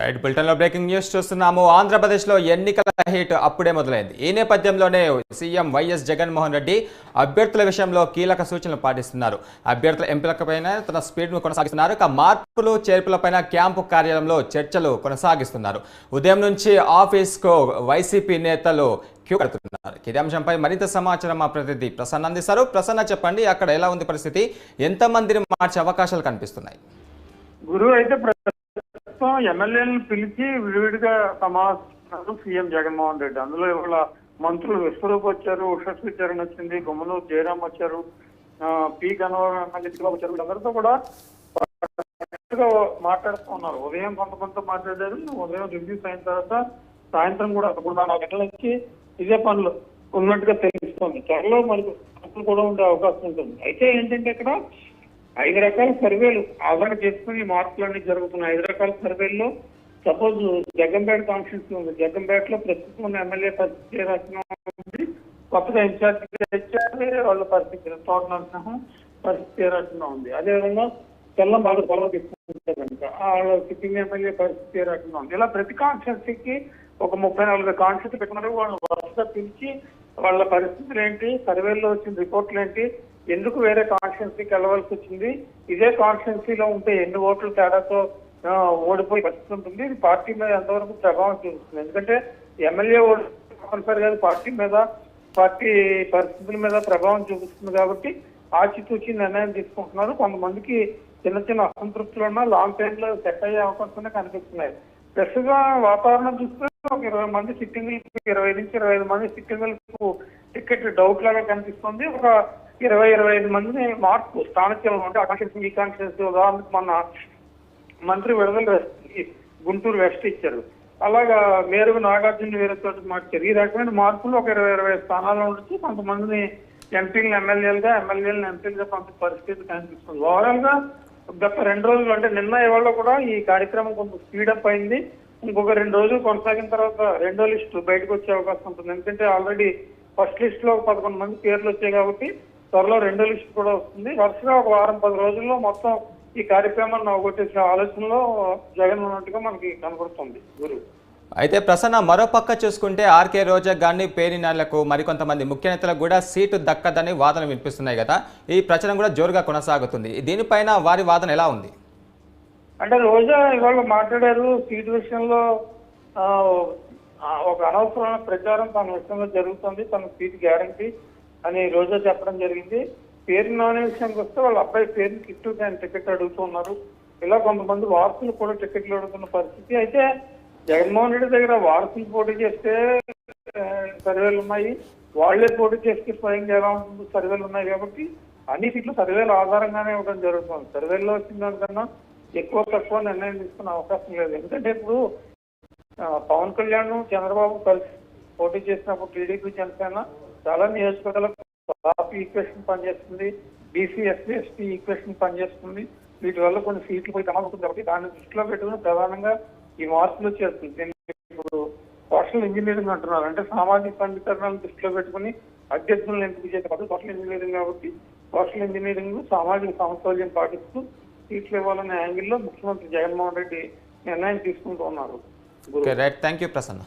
Right బులెటిన్లో breaking news చూస్తున్నాము. ఆంధ్రప్రదేశ్లో ఎన్నికల హీట్ అప్పుడే మొదలైంది. ఈ నేపథ్యంలోనే సీఎం వైఎస్ జగన్మోహన్ రెడ్డి అభ్యర్థుల విషయంలో కీలక సూచనలు పాటిస్తున్నారు. అభ్యర్థుల ఎంపికపైన తన స్పీడ్ను కొనసాగిస్తున్నారు. ఇక మార్పులు చేర్పులపైన క్యాంపు కార్యాలయంలో చర్చలు కొనసాగిస్తున్నారు. ఉదయం నుంచి ఆఫీస్కు వైసీపీ నేతలు క్యూ కడుతున్నారు. ఇదే అంశంపై మరింత సమాచారం మా ప్రతినిధి ప్రసన్న అందిస్తారు. ప్రసన్న చెప్పండి అక్కడ ఎలా ఉంది పరిస్థితి? ఎంతమందిని మార్చే అవకాశాలు కనిపిస్తున్నాయి? గురువు అయితే ప్రస్తుతం ఎమ్మెల్యేలను పిలిచి విడివిడిగా సమావేశం సీఎం జగన్మోహన్ రెడ్డి. అందులో ఇవాళ మంత్రులు విశ్వరూప్ వచ్చారు ఉషశ్రీ చరణ్ వచ్చింది గుమ్మనూరు జయరాం వచ్చారు పి. గన్నవరం వచ్చారు. వీళ్ళందరితో కూడా మాట్లాడుతూ ఉన్నారు. ఉదయం కొంతమందితో మాట్లాడారు. ఉదయం రివ్యూస్ అయిన తర్వాత సాయంత్రం కూడా ఇప్పుడు నాలుగు గంటల నుంచి ఇదే పనులు ఉన్నట్టుగా తెలుస్తోంది. త్వరలో మనకు కూడా ఉండే అవకాశం ఉంటుంది. అయితే ఏంటంటే ఇక్కడ ఐదు రకాల సర్వేలు ఆధార చేసుకుని ఈ మార్పులన్నీ జరుగుతున్నాయి. ఐదు రకాల సర్వేల్లో సపోజ్ జగ్గంపేట కాన్స్టిట్యూన్సీ ఉంది. జగ్గంపేటలో ప్రస్తుతం ఉన్న ఎమ్మెల్యే పరిస్థితి రచన ఉంది? కొత్తగా ఇన్ఛార్జ్ వాళ్ళ పరిస్థితి తోట నరసింహం పరిస్థితి రచన ఉంది? అదేవిధంగా తెల్లం బాగా పొలం తీసుకుంటే కనుక వాళ్ళ సిట్టింగ్ ఎమ్మెల్యే పరిస్థితి ఏ రకంగా ఉంది? ఇలా ప్రతి కాన్స్టిట్యూన్సీకి ఒక ముప్పై నాలుగు కాన్స్టిట్యూన్సీ పెట్టుకున్నారు. వాళ్ళు వరుసగా పిలిచి వాళ్ళ పరిస్థితులు ఏంటి? సర్వేల్లో వచ్చిన రిపోర్ట్లు ఏంటి? ఎందుకు వేరే కాన్స్టిట్యున్సీకి వెళ్ళవలసి వచ్చింది? ఇదే కాన్స్టిట్యున్సీలో ఉంటే ఎన్ని ఓట్ల తేడాతో ఓడిపోయి పరిస్థితి ఉంటుంది? ఇది పార్టీ మీద ఎంతవరకు ప్రభావం చూపిస్తుంది? ఎందుకంటే ఎమ్మెల్యే ఓడి తప్పనిసరి కాదు పార్టీ మీద పార్టీ పరిస్థితుల మీద ప్రభావం చూపిస్తుంది కాబట్టి ఆచితూచి నిర్ణయం తీసుకుంటున్నారు. కొంతమందికి చిన్న చిన్న అసంతృప్తులు ఉన్నా లాంగ్ టైమ్లో సెట్ అయ్యే అవకాశాలు కనిపిస్తున్నాయి. ప్రస్తుతం వాతావరణం చూస్తే ఒక ఇరవై మంది సిట్టింగ్ ఇరవై నుంచి ఇరవై ఐదు మంది సిట్టింగులకు టికెట్ డౌట్ లాగా కనిపిస్తుంది. ఒక ఇరవై ఇరవై ఐదు మందిని మార్పు స్థానికంలో ఉంటే అకాంక్ష ఈ కాన్షియస్ ఉదాహరణకు మొన్న మంత్రి విడుదల గుంటూరు వెస్ట్ ఇచ్చారు. అలాగా మేరకు నాగార్జున వేరే చోట మార్చారు ఈ రకమైన మార్పులు ఒక ఇరవై ఇరవై స్థానాల్లో ఉండొచ్చు. కొంతమందిని ఎంపీలను ఎమ్మెల్యేలుగా ఎమ్మెల్యేలను ఎంపీలుగా పంపే పరిస్థితి కనిపిస్తుంది. ఓవరాల్గా గత రెండు రోజులు అంటే నిన్న ఇవాళ కూడా ఈ కార్యక్రమం కొంచెం స్పీడప్ అయింది. ఇంకొక రెండు రోజులు కొనసాగిన తర్వాత రెండో లిస్టు బయటకు వచ్చే అవకాశం ఉంటుంది. ఎందుకంటే ఆల్రెడీ ఫస్ట్ లిస్ట్లో పదకొండు మంది పేర్లు వచ్చాయి కాబట్టి త్వరలో రెండో లిస్ట్ కూడా వస్తుంది. వరుసగా ఒక వారం పది రోజుల్లో మొత్తం ఈ కార్యక్రమాన్ని అవగొట్టేసే ఆలోచనలో జగన్ ఉన్నట్టుగా మనకి కనబడుతుంది గురు. అయితే ప్రసన్న మరో పక్క చూసుకుంటే ఆర్కే రోజా గాని పేరి నాళ్ళకు మరికొంతమంది ముఖ్య నేతలకు కూడా సీటు దక్కదని వాదన వినిపిస్తున్నాయి కదా. ఈ ప్రచారం కూడా జోరుగా కొనసాగుతుంది. దీనిపైన వారి వాదన ఎలా ఉంది? అంటే రోజా ఇవాళ మాట్లాడారు సీటు విషయంలో ఒక అనవసరమైన ప్రచారం తన విషయంలో జరుగుతుంది. తన సీట్ గ్యారంటీ అని రోజా చెప్పడం జరిగింది. పేరు నాని విషయానికి వస్తే వాళ్ళ అబ్బాయి పేరు కిట్టు దాని టికెట్ అడుగుతున్నారు ఇలా కొంతమంది వారసులు కూడా టికెట్లు అడుగుతున్న పరిస్థితి. అయితే జగన్మోహన్ రెడ్డి దగ్గర వారసులు పోటీ చేస్తే సర్వేలు ఉన్నాయి. వాళ్ళే పోటీ చేస్తే స్వయంగా ఎలా ఉంటుంది సర్వేలు ఉన్నాయి కాబట్టి అన్ని సీట్లు సర్వేల ఆధారంగానే ఇవ్వడం జరుగుతుంది. సర్వేల్లో వచ్చిన దానికన్నా ఎక్కువ తక్కువ నిర్ణయం తీసుకునే అవకాశం లేదు. ఎందుకంటే ఇప్పుడు పవన్ కళ్యాణ్ చంద్రబాబు కలిసి పోటీ చేసినప్పుడు టీడీపీ జనసేన చాలా నియోజకవర్గాలకు కాపీ ఈక్వేషన్ పనిచేస్తుంది బీసీ ఎస్సీ ఎస్టీ ఈక్వేషన్ పనిచేస్తుంది వీటి వల్ల కొన్ని సీట్లు పోయి ఉంటుంది కాబట్టి దాన్ని దృష్టిలో పెట్టుకుని ప్రధానంగా ఈ మార్పులు చేస్తుంది. దీన్ని ఇప్పుడు సోషల్ ఇంజనీరింగ్ అంటున్నారు. అంటే సామాజిక సమీకరణాలను దృష్టిలో పెట్టుకుని అభ్యర్థులను ఎంపిక చేసే పద్ధతి సోషల్ ఇంజనీరింగ్ కాబట్టి సోషల్ ఇంజనీరింగ్ సామాజిక సమతౌల్యం పాటిస్తూ సీట్లు ఇవ్వాలనే యాంగిల్లో ముఖ్యమంత్రి జగన్మోహన్ రెడ్డి నిర్ణయం తీసుకుంటూ ఉన్నారు. Thank you Prasanna